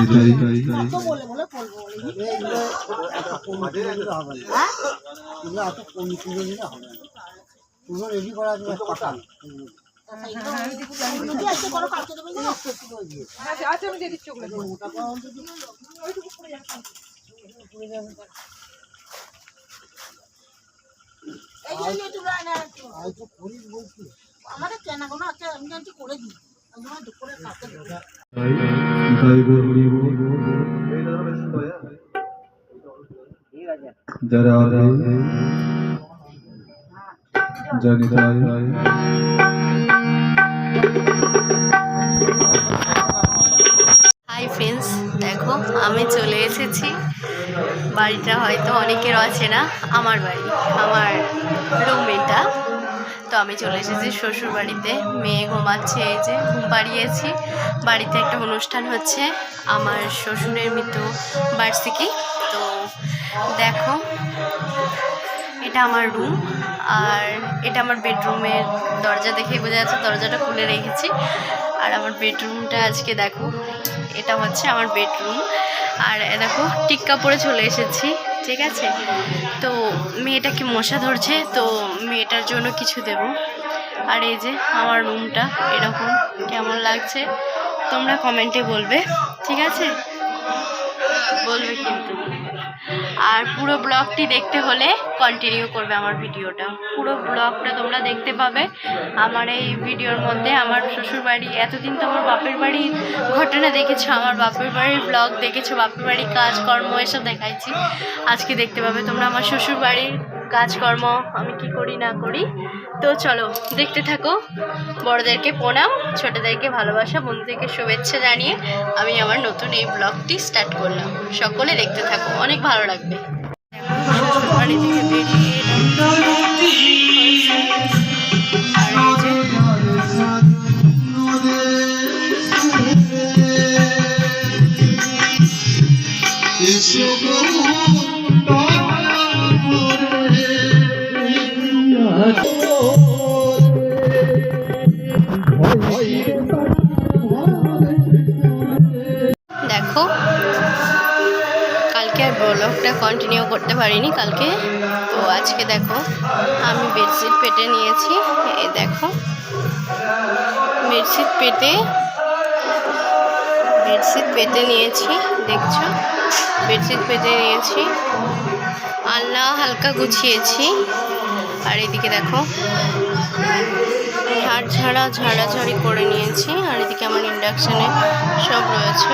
নিতাই হ্যাঁ? আচ্ছা আমাদের কেনা কোনো আছে আমি জানছি করে দিই। হাই ফ্রেন্ডস দেখো, আমি চলে এসেছি। বাড়িটা হয়তো অনেকের আছে না, আমার বাড়ি, আমার রুম এটা তো আমি চলে এসেছি শ্বশুর বাড়িতে মেয়ে ঘুমাচ্ছে, এই যে ঘুম পাড়িয়েছি। বাড়িতে একটা অনুষ্ঠান হচ্ছে আমার শ্বশুরের মৃত্যু বার্ষিকী। তো দেখো, এটা আমার রুম আর এটা আমার বেডরুমের দরজা দেখে বোঝা যাচ্ছে দরজাটা খুলে রেখেছি। আর আমার বেডরুমটা আজকে দেখো, এটা হচ্ছে আমার বেডরুম আর দেখো টিক্কা পরে চলে এসেছি, ঠিক আছে? তো মেয়েটাকে মশা ধরছে? তো মেয়েটার জন্য কিছু দেব। আর এই যে আমার রুমটা এরকম কেমন লাগছে? তোমরা কমেন্টে বলবে, ঠিক আছে? বলবে কিন্তু। আর পুরো ব্লগটি দেখতে হলে কন্টিনিউ করবে আমার ভিডিওটা। পুরো ব্লগটা তোমরা দেখতে পাবে আমার এই ভিডিওর মধ্যে। আমার শ্বশুর বাড়ি এতদিন তো আমার বাপের বাড়ির ঘটনা দেখেছ, আমার বাপের বাড়ির ব্লগ দেখেছ, বাপের বাড়ির কাজকর্ম, এসব দেখাইছি। আজকে দেখতে পাবে তোমরা আমার শ্বশুর বাড়ির কাজকর্ম আমি কি করি না করি। তো চলো, দেখতে থাকো। বড়দেরকে প্রণাম, ছোটদেরকে ভালোবাসা, বন্ধুদেরকে শুভেচ্ছা জানিয়ে আমি আমার নতুন এই ব্লগটি স্টার্ট করলাম। সকলে দেখতে থাকো, অনেক ভালো লাগবে। বেরিয়ে এলাম। আর ব্লগটা কন্টিনিউ করতে পারিনি কালকে। তো আজকে দেখো, আমি বেডশিট পেতে নিয়েছি। এই দেখো বেডশিট পেতে বেডশিট পেতে নিয়েছি, দেখছ? বেডশিট পেতে নিয়েছি। আলনা হালকা গুছিয়েছি। আর এদিকে দেখো ঝাড় ঝাড়া ঝাড়াঝাড়ি করে নিয়েছি। আর এদিকে আমার ইন্ডাকশানে সব রয়েছে।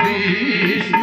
কৃষ্ণ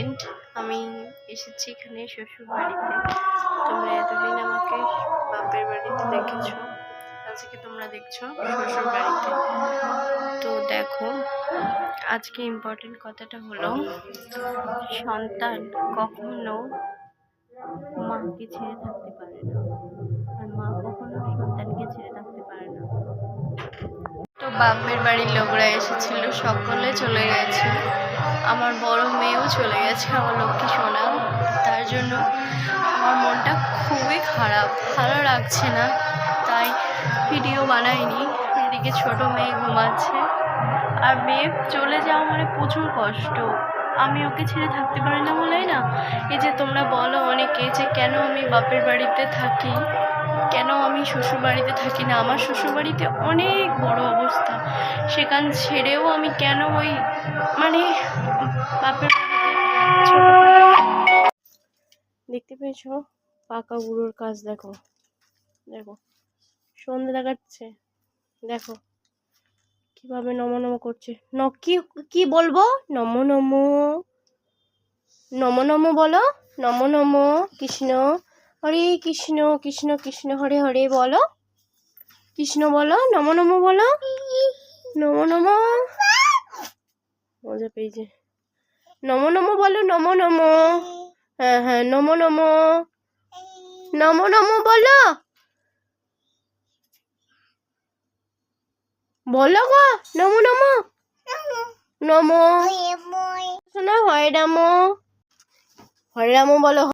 ইম্পর্টেন্ট আমি এসেছি এখানে শ্বশুর বাড়িতে তোমরা এতদিন আমাকে বাপের বাড়িতে দেখেছ, আজকে তোমরা দেখছ শ্বশুর বাড়িতে তো দেখো, আজকে ইম্পর্টেন্ট কথাটা হলো, সন্তান কখনো মাকে ছেড়ে থাকতে পারে না, আর মা কখনো সন্তানকে ছেড়ে থাকতে পারে না। তো বাপের বাড়ির লোকরা এসেছিল, সকলে চলে গেছে। আমার বড় মেয়েও চলে গেছে, আমার লক্ষ্মী সোনা। তার জন্য আমার মনটা খুবই খারাপ, ভালো লাগছে না। তাই ভিডিও বানাইনি, এদিকে ছোট মেয়ে ঘুমাচ্ছে। আর মেয়ে চলে যাওয়া মানে প্রচুর কষ্ট। আমি ওকে ছেড়ে থাকতে পারি না বলেই না। এই যে তোমরা বলো অনেকে যে কেন আমি বাপের বাড়িতে থাকি? কেন আমি শ্বশুরবাড়িতে থাকি না? আমার শ্বশুরবাড়িতে অনেক বড় অবস্থা। সেখান ছেড়েও আমি কেন ওই মানে বাপের দেখতে পেয়েছ? পাকা বুড়োর কাজ দেখো। দেখো। সন্ধে দেখাচ্ছে। দেখো। কীভাবে নম নম করছে। ন, কি কি বলব? নম নম নম নম বলো? নম নম কৃষ্ণ। হরে কৃষ্ণ কৃষ্ণ কৃষ্ণ, হরে হরে বলো। কৃষ্ণ বলো, নম নম বলো। নম নম। মজা পেয়েছে। নম নম বলো, নম নম। হ্যাঁ হ্যাঁ নম নম। নম নম বলো। বলো গো, নম নম। নম। শোনা, হরে রাম। হরে রাম বলো